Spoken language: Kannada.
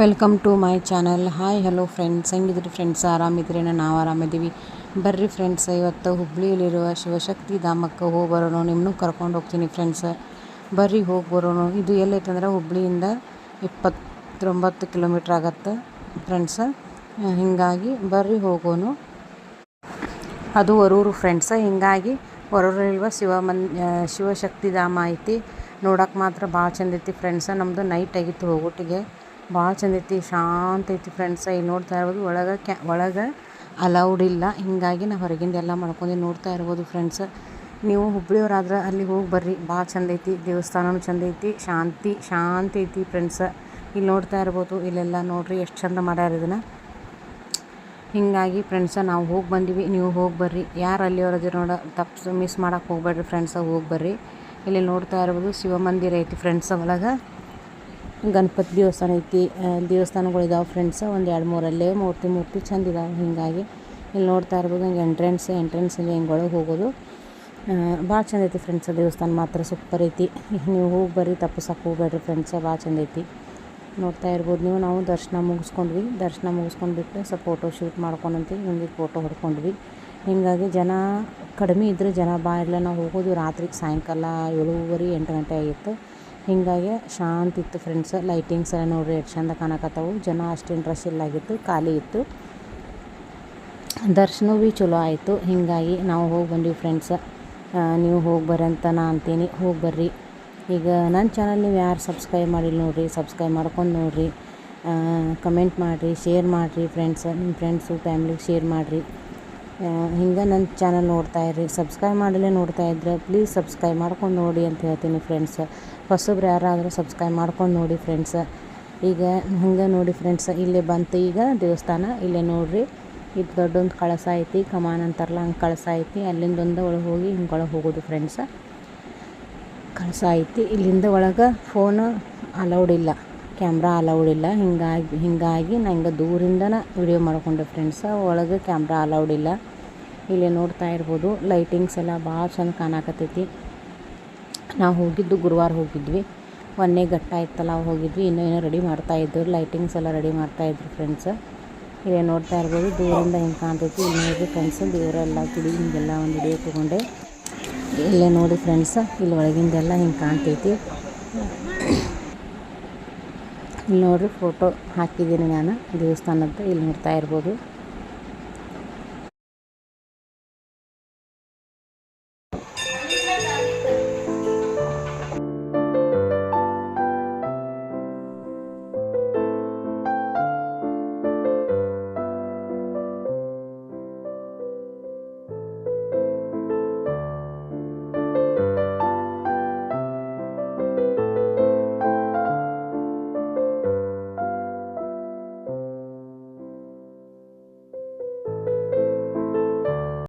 Welcome to my channel. Hi, hello friends. ಹೆಂಗಿದ್ರಿ friends? ಆರಾಮಿದ್ರೇನ ನಾವು ಆರಾಮಿದ್ದೀವಿ. ಬರ್ರಿ ಫ್ರೆಂಡ್ಸ್, ಇವತ್ತು ಹುಬ್ಳಿಯಲ್ಲಿರುವ ಶಿವಶಕ್ತಿ ಧಾಮಕ್ಕೆ ಹೋಗಿ ಬರೋಣ. ನಿಮ್ಮನ್ನು ಕರ್ಕೊಂಡು ಹೋಗ್ತೀನಿ ಫ್ರೆಂಡ್ಸ್. ಬರ್ರಿ, ಹೋಗಿ ಬರೋಣ. ಇದು ಎಲ್ಲೈತಂದ್ರೆ ಹುಬ್ಳಿಯಿಂದ ಇಪ್ಪತ್ತೊಂಬತ್ತು ಕಿಲೋಮೀಟ್ರ್ ಆಗತ್ತೆ ಫ್ರೆಂಡ್ಸ್. ಹೀಗಾಗಿ ಬರ್ರಿ, ಹೋಗೋಣ. ಅದು ಹೊರೂರು ಫ್ರೆಂಡ್ಸ್. ಹೀಗಾಗಿ ವರೂರಲ್ಲಿರುವ ಶಿವ ಮನ್ ಶಿವಶಕ್ತಿ ಧಾಮ ಐತಿ. ನೋಡೋಕೆ ಮಾತ್ರ ಭಾಳ ಚಂದ ಐತಿ ಫ್ರೆಂಡ್ಸ. ನಮ್ಮದು ನೈಟ್ ಆಗಿತ್ತು ಹೋಗೋಟಿಗೆ ಭಾಳ ಚಂದ ಐತಿ, ಶಾಂತ ಐತಿ ಫ್ರೆಂಡ್ಸ್ ಇಲ್ಲಿ ನೋಡ್ತಾ ಇರ್ಬೋದು, ಒಳಗೆ ಕ್ಯಾ, ಒಳಗೆ ಅಲೌಡ್ ಇಲ್ಲ. ಹೀಗಾಗಿ ನಾವು ಹೊರಗಿಂದ ಎಲ್ಲ ಮಾಡ್ಕೊಂಡು ನೋಡ್ತಾ ಇರ್ಬೋದು ಫ್ರೆಂಡ್ಸ್ ನೀವು ಹುಬ್ಳಿಯವರಾದ್ರೆ ಅಲ್ಲಿ ಹೋಗಿ ಬರ್ರಿ. ಭಾಳ ಚಂದ ಐತಿ ದೇವಸ್ಥಾನವೂ ಚಂದ ಐತಿ, ಶಾಂತಿ ಶಾಂತಿ ಐತಿ ಫ್ರೆಂಡ್ಸ್ ಇಲ್ಲಿ ನೋಡ್ತಾ ಇರ್ಬೋದು, ಇಲ್ಲೆಲ್ಲ ನೋಡ್ರಿ ಎಷ್ಟು ಚಂದ ಮಾಡ್ಯಾರ ಇದನ್ನು. ಹೀಗಾಗಿ ಫ್ರೆಂಡ್ಸ ನಾವು ಹೋಗಿ ಬಂದೀವಿ, ನೀವು ಹೋಗಿ ಬರ್ರಿ. ಯಾರು ಅಲ್ಲಿಯವ್ರು ಅದಿರ ನೋಡ ತಪ್ಪು ಮಿಸ್ ಮಾಡೋಕೆ ಹೋಗ್ಬೇಡ್ರಿ ಫ್ರೆಂಡ್ಸ ಹೋಗಿ ಬರ್ರಿ. ಇಲ್ಲಿ ನೋಡ್ತಾ ಇರ್ಬೋದು ಶಿವಮಂದಿರ ಐತಿ ಫ್ರೆಂಡ್ಸ ಒಳಗೆ. ಗಣಪತಿ ದೇವಸ್ಥಾನ ಐತಿ. ದೇವಸ್ಥಾನಗಳಿದಾವೆ ಫ್ರೆಂಡ್ಸ ಒಂದು ಎರಡು ಮೂರಲ್ಲೇ ಮೂರ್ತಿ ಮೂರ್ತಿ ಚಂದ ಇದಾವೆ ಹೀಗಾಗಿ. ಇಲ್ಲಿ ನೋಡ್ತಾ ಇರ್ಬೋದು, ಹಂಗೆ ಎಂಟ್ರೆನ್ಸ್ ಎಂಟ್ರೆನ್ಸ್ ಹಿಂಗೆ ಒಳಗೆ ಹೋಗೋದು. ಭಾಳ ಚಂದ ಐತಿ ಫ್ರೆಂಡ್ಸ್ ದೇವಸ್ಥಾನ ಮಾತ್ರ ಸೂಪರ್ ಐತಿ. ನೀವು ಹೋಗಿ ಬರ್ರಿ ತಪ್ಪಿಸಕ್ಕೆ ಹೋಗ್ಬೇಡ್ರಿ ಫ್ರೆಂಡ್ಸ ಭಾಳ ಚಂದ ಐತಿ. ನೋಡ್ತಾ ಇರ್ಬೋದು ನೀವು, ನಾವು ದರ್ಶನ ಮುಗಿಸ್ಕೊಂಡ್ವಿ. ದರ್ಶನ ಮುಗಿಸ್ಕೊಂಡ್ಬಿಟ್ಟು ಸ್ವಲ್ಪ ಫೋಟೋ ಶೂಟ್ ಮಾಡ್ಕೊಂಡಂತೆ ಹಿಂಗೆ ಫೋಟೋ ಹೊಡ್ಕೊಂಡ್ವಿ. ಹೀಗಾಗಿ ಜನ ಕಡಿಮೆ ಇದ್ದರೆ ಜನ ಬಾ ನಾವು ಹೋಗೋದು ರಾತ್ರಿಗೆ ಸಾಯಂಕಾಲ ಏಳುವರೆ, ಎಂಟು ಗಂಟೆ ಆಗಿತ್ತು. ಹೀಗಾಗಿ ಶಾಂತ ಇತ್ತು ಫ್ರೆಂಡ್ಸ್ ಲೈಟಿಂಗ್ಸ್ ಎಲ್ಲ ನೋಡ್ರಿ, ಎಷ್ಟು ಚಂದ ಕಾಣಕತ್ತವು. ಜನ ಅಷ್ಟೇನು ರಶ್ ಇಲ್ಲಾಗಿತ್ತು ಖಾಲಿ ಇತ್ತು. ದರ್ಶನ ಭೀ ಚಲೋ ಆಯಿತು. ಹೀಗಾಗಿ ನಾವು ಹೋಗಿ ಬಂದೀವಿ ಫ್ರೆಂಡ್ಸ್ ನೀವು ಹೋಗಿ ಬರ್ರಿ ಅಂತ ನಾ ಅಂತೀನಿ. ಹೋಗಿ ಬರ್ರಿ. ಈಗ ನನ್ನ ಚಾನಲ್ ನೀವು ಯಾರು ಸಬ್ಸ್ಕ್ರೈಬ್ ಮಾಡಿಲ್ಲ ನೋಡಿರಿ ಸಬ್ಸ್ಕ್ರೈಬ್ ಮಾಡ್ಕೊಂಡು ನೋಡಿರಿ. ಕಮೆಂಟ್ ಮಾಡಿರಿ ಶೇರ್ ಮಾಡಿರಿ ಫ್ರೆಂಡ್ಸ್ ನಿಮ್ಮ ಫ್ರೆಂಡ್ಸು ಫ್ಯಾಮ್ಲಿಗೆ ಶೇರ್ ಮಾಡಿರಿ. ಹಿಂಗೆ ನನ್ನ ಚಾನಲ್ ನೋಡ್ತಾ ಇರ್ರಿ. ಸಬ್ಸ್ಕ್ರೈಬ್ ಮಾಡಲೇ ನೋಡ್ತಾ ಇದ್ರೆ ಪ್ಲೀಸ್ ಸಬ್ಸ್ಕ್ರೈಬ್ ಮಾಡ್ಕೊಂಡು ನೋಡಿ ಅಂತ ಹೇಳ್ತೀನಿ ಫ್ರೆಂಡ್ಸ್ ಹೊಸಬ್ರು ಯಾರಾದರೂ ಸಬ್ಸ್ಕ್ರೈಬ್ ಮಾಡ್ಕೊಂಡು ನೋಡಿ ಫ್ರೆಂಡ್ಸ್ ಈಗ ಹಂಗೆ ನೋಡಿ ಫ್ರೆಂಡ್ಸ್ ಇಲ್ಲೇ ಬಂತು ಈಗ ದೇವಸ್ಥಾನ, ಇಲ್ಲೇ ನೋಡಿರಿ. ಇದು ದೊಡ್ಡೊಂದು ಕಳಸ ಐತಿ, ಕಮಾನ್ ಅಂತಾರಲ್ಲ, ಹಂಗೆ ಕಳಸ ಐತಿ. ಅಲ್ಲಿಂದ ಒಂದು ಒಳಗೆ ಹೋಗಿ ಹಿಂಗೆ ಒಳಗೆ ಹೋಗೋದು ಫ್ರೆಂಡ್ಸ್ ಕಳಸ ಐತಿ. ಇಲ್ಲಿಂದ ಒಳಗೆ ಫೋನ್ ಅಲೌಡ್ ಇಲ್ಲ. ಕ್ಯಾಮ್ರಾ ಅಲೌಡ್ ಇಲ್ಲ. ಹಿಂಗಾಗಿ ಹಿಂಗಾಗಿ ನಂಗೆ ದೂರಿಂದನೇ ವಿಡಿಯೋ ಮಾಡ್ಕೊಂಡೆ ಫ್ರೆಂಡ್ಸ್ ಒಳಗೆ ಕ್ಯಾಮ್ರಾ ಅಲೌಡ್ ಇಲ್ಲ. ಇಲ್ಲಿ ನೋಡ್ತಾ ಇರ್ಬೋದು. ಲೈಟಿಂಗ್ಸ್ ಎಲ್ಲ ಭಾಳ ಚಂದ ಕಾಣಕತ್ತೈತಿ. ನಾವು ಹೋಗಿದ್ದು ಗುರುವಾರ ಹೋಗಿದ್ವಿ. ಒಂದೇ ಘಟ್ಟ ಇತ್ತಲ್ಲ ಹೋಗಿದ್ವಿ. ಇನ್ನೂ ಏನೋ ರೆಡಿ ಮಾಡ್ತಾಯಿದ್ರು ಲೈಟಿಂಗ್ಸ್ ಎಲ್ಲ ರೆಡಿ ಮಾಡ್ತಾಯಿದ್ರು ಫ್ರೆಂಡ್ಸ್ ಇಲ್ಲಿ ನೋಡ್ತಾ ಇರ್ಬೋದು. ದೂರಿಂದ ಹಿಂಗೆ ಕಾಣ್ತೈತಿ. ಇಲ್ಲಿ ನೋಡಿ ಫ್ರೆಂಡ್ಸ್ ದೇವರೆಲ್ಲ ತಿಳಿ ಹಿಂಗೆಲ್ಲ ಒಂದು ವಿಡಿಯೋ ತೊಗೊಂಡೆ. ಇಲ್ಲೇ ನೋಡಿ ಫ್ರೆಂಡ್ಸ್ ಇಲ್ಲಿ ಒಳಗಿಂದೆಲ್ಲ ಹಿಂಗೆ ಕಾಣ್ತೈತಿ. ಇಲ್ಲಿ ನೋಡಿರಿ ಫೋಟೋ ಹಾಕಿದ್ದೀನಿ ನಾನು ದೇವಸ್ಥಾನದ್ದು. ಇಲ್ಲಿ ನೋಡ್ತಾ ಇರ್ಬೋದು.